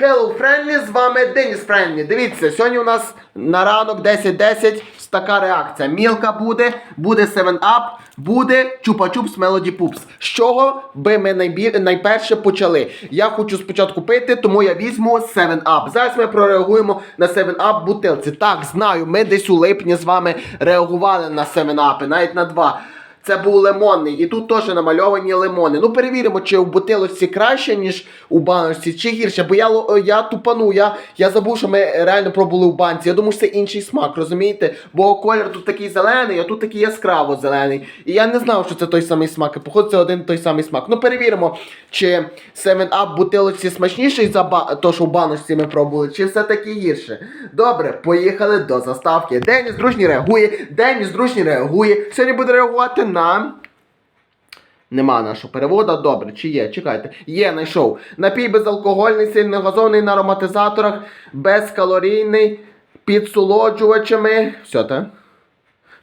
Hello Friendly, з вами Деніс Friendly. Дивіться, сьогодні у нас на ранок 10.10 така реакція. Мілка буде, буде 7-Up, буде Чупа-Чупс Melody Poops. З чого би ми найбі... найперше почали? Я хочу спочатку пити, тому я візьму 7-Up. Зараз ми прореагуємо на 7-Up бутилці. Так, знаю, ми десь у липні з вами реагували на 7-Up, навіть на два. Це був лимонний, і тут теж намальовані лимони. Ну перевіримо, чи в бутилочці краще, ніж у баночці, чи гірше. Бо я, я тупану, я, я забув, що ми реально пробували в банці. Я думаю, що це інший смак, розумієте? Бо колір тут такий зелений, а тут такий яскраво зелений. І я не знав, що це той самий смак. І походу, це один той самий смак. Ну перевіримо, чи 7-Up в бутилочці смачніший за ба... то, що в баночці ми пробували, чи все-таки гірше. Добре, поїхали до заставки. Деніс дружній реагує, Деніс дружній реагує. Сьогодні буде реагувати на. Нема нашого перевода. Добре, чи є? Чекайте. Є, знайшов. Напій безалкогольний, сильно газований на ароматизаторах, безкалорійний, підсолоджувачами. Все, так?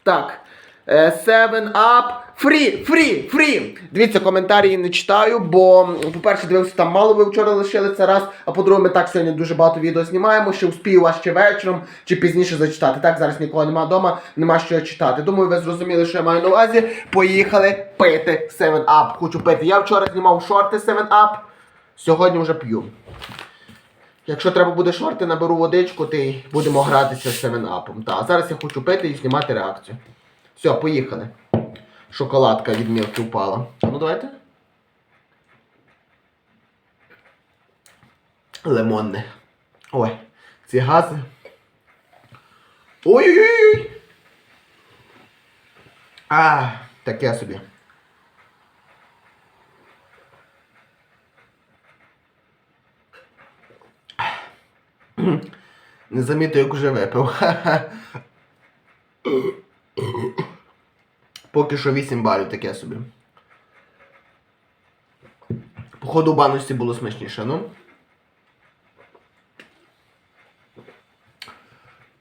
Так. Е, Seven Up. Фрі, фрі, фрі. Дивіться, коментарі не читаю, бо, по-перше, дивився, там мало ви вчора лишили це раз, а по-друге, ми так сьогодні дуже багато відео знімаємо, що успію вас ще вечором чи пізніше зачитати. Так, зараз нікого нема вдома, нема що читати. Думаю, ви зрозуміли, що я маю на увазі. Поїхали пити 7 Up. Хочу пити. Я вчора знімав шорти 7 Up, сьогодні вже п'ю. Якщо треба буде шорти, наберу водичку, ти будемо гратися з 7 Up. Та, зараз я хочу пити і знімати реакцію. Все, поїхали. Шоколадка від мілки впала. Ну давайте. Лимонне. Ой, ці гази. Ой-ой-ой! А, таке собі. Не замітив, як уже випив. Поки що 8 балів таке собі. Походу у баночці було смачніше, ну.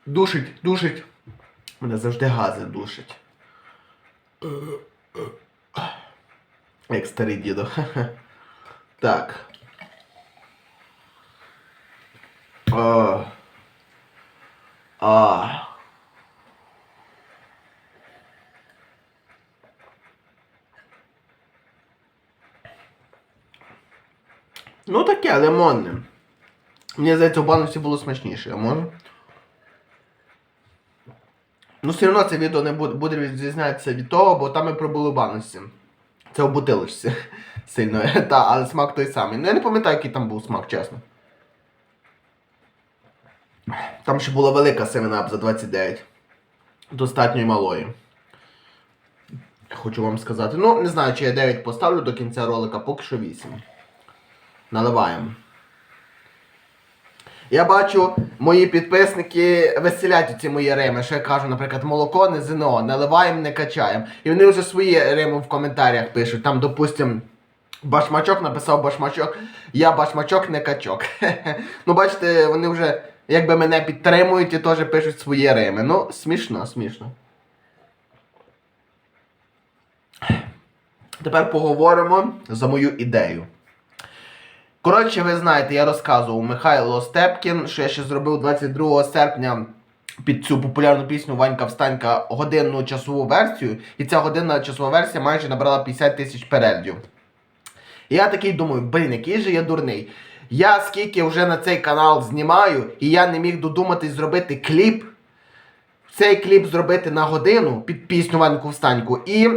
Душить, душить. Мене завжди гази душить. Як старий дідо. Так. А. А. Ну таке, лимонне. Мені здається, у баночці було смачніше, а може? Ну, все одно це відео не буде, відрізнятися від того, бо там ми пробули в баночці. Це у бутилочці сильно. Та, але смак той самий. Ну я не пам'ятаю, який там був смак, чесно. Там ще була велика 7-Up за 29. Достатньо й малої. Хочу вам сказати. Ну, не знаю, чи я 9 поставлю до кінця ролика, поки що 8. Наливаємо. Я бачу, мої підписники веселять ці мої рими. Що я кажу, наприклад, молоко не ЗНО, наливаємо, не качаємо. І вони вже свої рими в коментарях пишуть. Там, допустим, башмачок написав башмачок, я башмачок не качок. ну, бачите, вони вже якби мене підтримують і теж пишуть свої рими. Ну, смішно, смішно. Тепер поговоримо за мою ідею. Коротше, ви знаєте, я розказував Михайло Степкін, що я ще зробив 22 серпня під цю популярну пісню Ванька Встанька годинну часову версію. І ця годинна часова версія майже набрала 50 тисяч переглядів. І я такий думаю, блін, який же я дурний. Я скільки вже на цей канал знімаю, і я не міг додуматись зробити кліп. Цей кліп зробити на годину під пісню Ваньку Встаньку і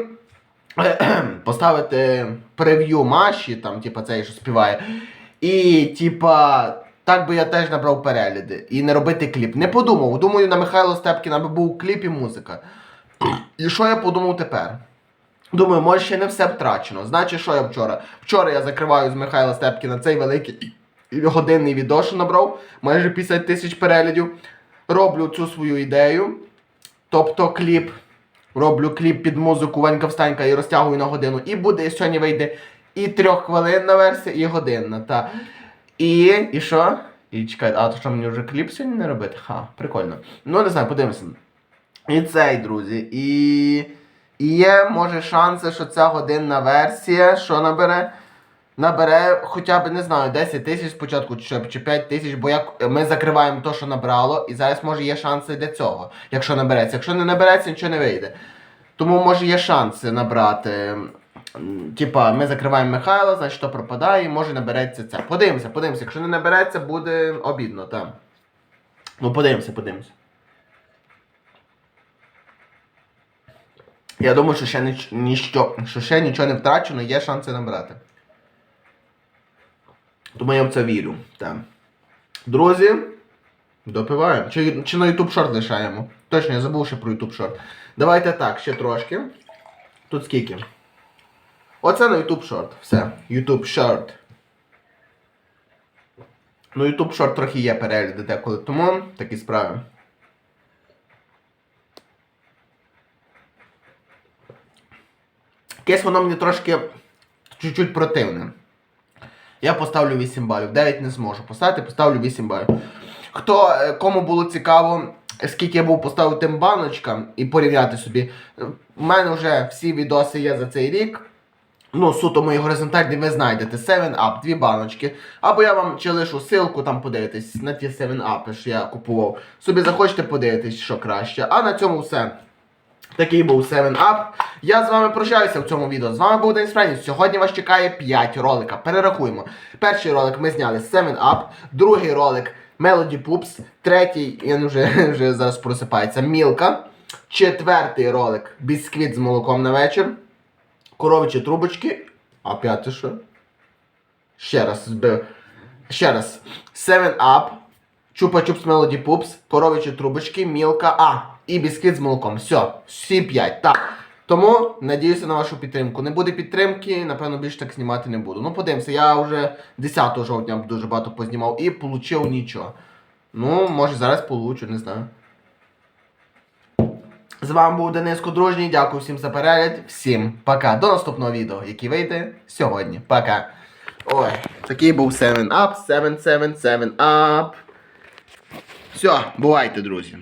поставити прев'ю Маші, там, типа, цей, що співає. І, типа, так би я теж набрав перегляди. І не робити кліп. Не подумав. Думаю, на Михайло Степкіна би був кліп і музика. І що я подумав тепер? Думаю, може ще не все втрачено. Значить, що я вчора? Вчора я закриваю з Михайла Степкіна цей великий годинний відео, що набрав, майже 50 тисяч переглядів. Роблю цю свою ідею. Тобто кліп. Роблю кліп під музику Ванька Встанька і розтягую на годину. І буде і сьогодні вийде і трьоххвилинна версія, і годинна. Та. І. І що? І чекай, а то що мені вже кліп сьогодні не робити? Ха, прикольно. Ну не знаю, подивимося. І цей, друзі. І. І є, може, шанси, що ця годинна версія, що набере? набере хоча б, не знаю, 10 тисяч спочатку, чи, чи 5 тисяч, бо як ми закриваємо те, що набрало, і зараз може є шанси для цього, якщо набереться. Якщо не набереться, нічого не вийде. Тому може є шанси набрати. Типа, ми закриваємо Михайла, значить то пропадає, може набереться це. Подивимося, подивимося. Якщо не набереться, буде обідно, так. Ну, подивимося, подивимося. Я думаю, що ще ніч, ніщо, що ще нічого не втрачено, є шанси набрати. Тому я в це вірю. Так. Друзі, допиваємо. Чи, чи на YouTube шорт лишаємо? Точно, я забув ще про YouTube шорт. Давайте так, ще трошки. Тут скільки? Оце на YouTube шорт. Все. YouTube шорт. Ну, YouTube шорт трохи є перегляди деколи, тому такі справи. Якесь воно мені трошки чуть-чуть противне. Я поставлю 8 балів. 9 не зможу поставити, поставлю 8 балів. Хто, е, кому було цікаво, скільки я був поставив тим баночкам і порівняти собі. У мене вже всі відоси є за цей рік. Ну, суто мої горизонтальні ви знайдете 7 Up, дві баночки. Або я вам чи лишу ссылку там подивитись на ті 7 Up, що я купував. Собі захочете подивитись, що краще. А на цьому все. Такий був 7 Up. Я з вами прощаюся в цьому відео. З вами був Денис Френіс. Сьогодні вас чекає 5 ролика. Перерахуємо. Перший ролик ми зняли 7 Up, другий ролик Melody Poops, третій, він вже, вже зараз просипається, Мілка. Четвертий ролик Бісквіт з молоком на вечір. Коровичі трубочки. А п'ятий що? Ще раз збив. Ще раз. 7 Up. Чупа Чупс Melody Poops, коровичі трубочки, мілка, а, і бісквіт з молоком. Все, всі п'ять. Так. Тому надіюся на вашу підтримку. Не буде підтримки, напевно, більше так знімати не буду. Ну, подивимося, я вже 10 жовтня дуже багато познімав і получив нічого. Ну, може зараз получу, не знаю. З вами був Денис Кудружній. Дякую всім за перегляд. Всім пока. До наступного відео, яке вийде сьогодні. Пока. Ой, такий був 7 up, 7, 7, 7 up. Все, бувайте, друзі.